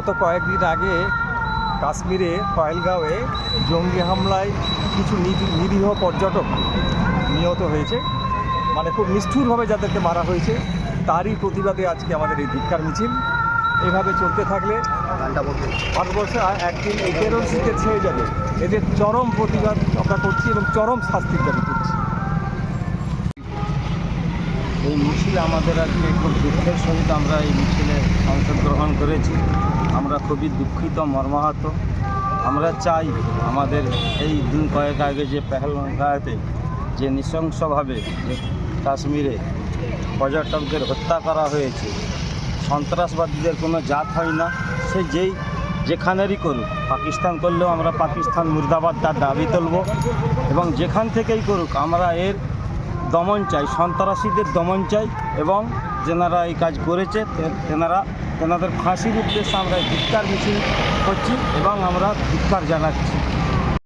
গত কয়েকদিন আগে কাশ্মীরে পয়েলগাঁওয়ে জঙ্গি হামলায় কিছু নিরি- নিরীহ পর্যটক নিহত হয়েছে। মানে খুব নিষ্ঠুরভাবে যাদেরকে মারা হয়েছে, তারই প্রতিবাদে আজকে আমাদের এই ধিক্কার মিছিল। এভাবে চলতে থাকলে ভারতবর্ষে একদিন এই টেরোরিস্টকে ছেড়ে যাবে। এদের চরম প্রতিবাদ আমরা করছি এবং চরম শাস্তির দাবি করছি। এই মিছিল আমাদের আজকে খুব দুঃখের সহিত আমরা এই মিছিলে অংশগ্রহণ করেছি। আমরা খুবই দুঃখিত, মর্মাহত। আমরা চাই আমাদের এই দিন কয়েক আগে যে পেহেলগাঁতে যে নৃশংসভাবে কাশ্মীরে পর্যটকদের হত্যা করা হয়েছে, সন্ত্রাসবাদীদের কোনো জাত হয় না, সে যেই যেখানেরই করুক, পাকিস্তান করলেও আমরা পাকিস্তান মুর্দাবাদ তার দাবি তুলব এবং যেখান থেকেই করুক, আমরা এর দমন চাই, সন্ত্রাসীদের দমন চাই এবং যেনারা এই কাজ করেছে তেনারা, তেনাদের ফাঁসির উদ্দেশ্যে আমরা ধিক্ষার মিছিল করছি এবং আমরা ধিক্ষার জানাচ্ছি।